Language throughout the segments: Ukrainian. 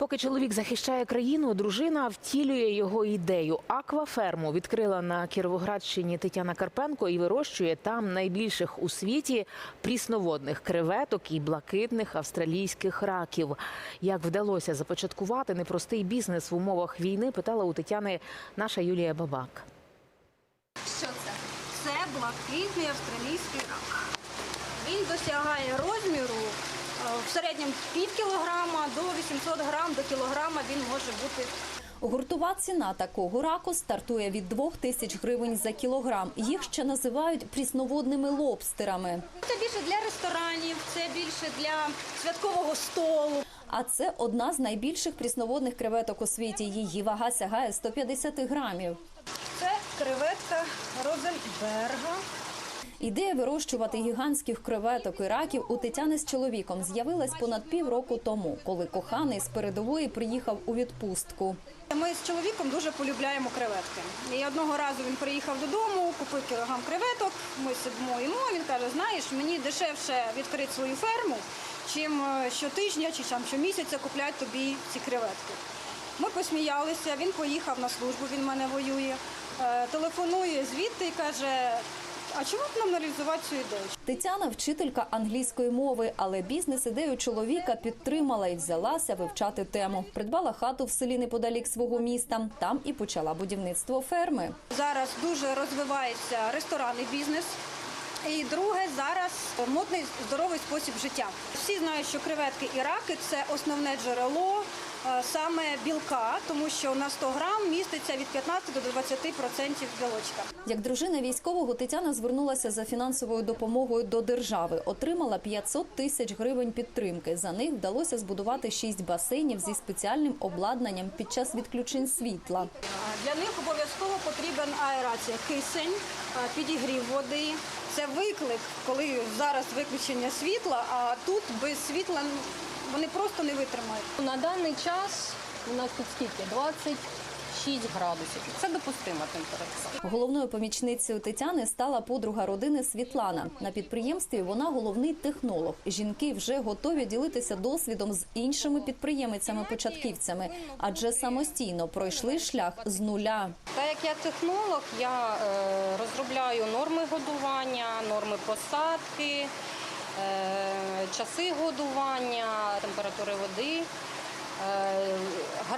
Поки чоловік захищає країну, дружина втілює його ідею. Акваферму відкрила на Кіровоградщині Тетяна Карпенко і вирощує там найбільших у світі прісноводних креветок і блакитних австралійських раків. Як вдалося започаткувати непростий бізнес в умовах війни, питала у Тетяни наша Юлія Бабак. Що це? Це блакитний австралійський рак. Він досягає розміру в середньому пів кілограма до 800 грам до кілограма він може бути. Гуртова ціна такого раку стартує від 2 тисяч гривень за кілограм. Їх ще називають прісноводними лобстерами. Це більше для ресторанів, це більше для святкового столу. А це одна з найбільших прісноводних креветок у світі. Її вага сягає 150 грамів. Це креветка Розенберга. Ідея вирощувати гігантських креветок і раків у Тетяни з чоловіком з'явилась понад півроку тому, коли коханий з передової приїхав у відпустку. Ми з чоловіком дуже полюбляємо креветки. І одного разу він приїхав додому, купив кілограм креветок. Ми сидимо їмо. Він каже: знаєш, мені дешевше відкрити свою ферму, чим е, щотижня чи там щомісяця купляти тобі ці креветки. Ми посміялися. Він поїхав на службу. Він мене воює. Е, Телефонує звідти і каже: а чому б нам не реалізувати цю ідею? Тетяна вчителька англійської мови, але бізнес-ідею чоловіка підтримала і взялася вивчати тему. Придбала хату в селі неподалік свого міста. Там і почала будівництво ферми. Зараз дуже розвивається ресторанний бізнес. І друге, зараз модний здоровий спосіб життя. Всі знають, що креветки і раки це основне джерело саме білка, тому що на 100 грам міститься від 15 до 20% білочка. Як дружина військового Тетяна звернулася за фінансовою допомогою до держави. Отримала 500 тисяч гривень підтримки. За них вдалося збудувати шість басейнів зі спеціальним обладнанням під час відключень світла. Для них обов'язково потрібен аерація, кисень, е, підігрів води. Це виклик, коли зараз виключення світла, а тут без світла вони просто не витримають. На даний час у нас тут скільки? 26 градусів. Це допустима температура. Головною помічницею Тетяни стала подруга родини Світлана. На підприємстві вона головний технолог. Жінки вже готові ділитися досвідом з іншими підприємицями-початківцями, адже самостійно пройшли шлях з нуля. Так як я технолог, я е, розробляю норми годування, норми посадки, часи годування, температури води, е,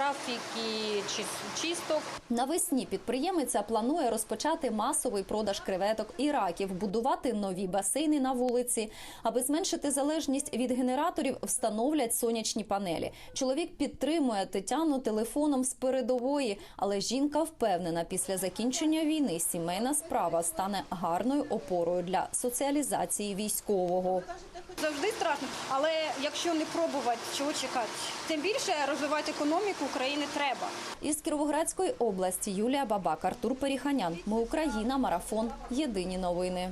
графіки чис- чисток. Навесні підприємиця планує розпочати масовий продаж креветок і раків, будувати нові басейни на вулиці. Аби зменшити залежність від генераторів, встановлять сонячні панелі. Чоловік підтримує Тетяну телефоном з передової, але жінка впевнена, після закінчення війни сімейна справа стане гарною опорою для соціалізації військового. Страшно, але якщо не пробувати, чого чекати? Тим більше розвивати економіку України треба. Із Кіровоградської області Юлія Бабак, Артур Періханян. Ми Україна. Марафон. Єдині новини.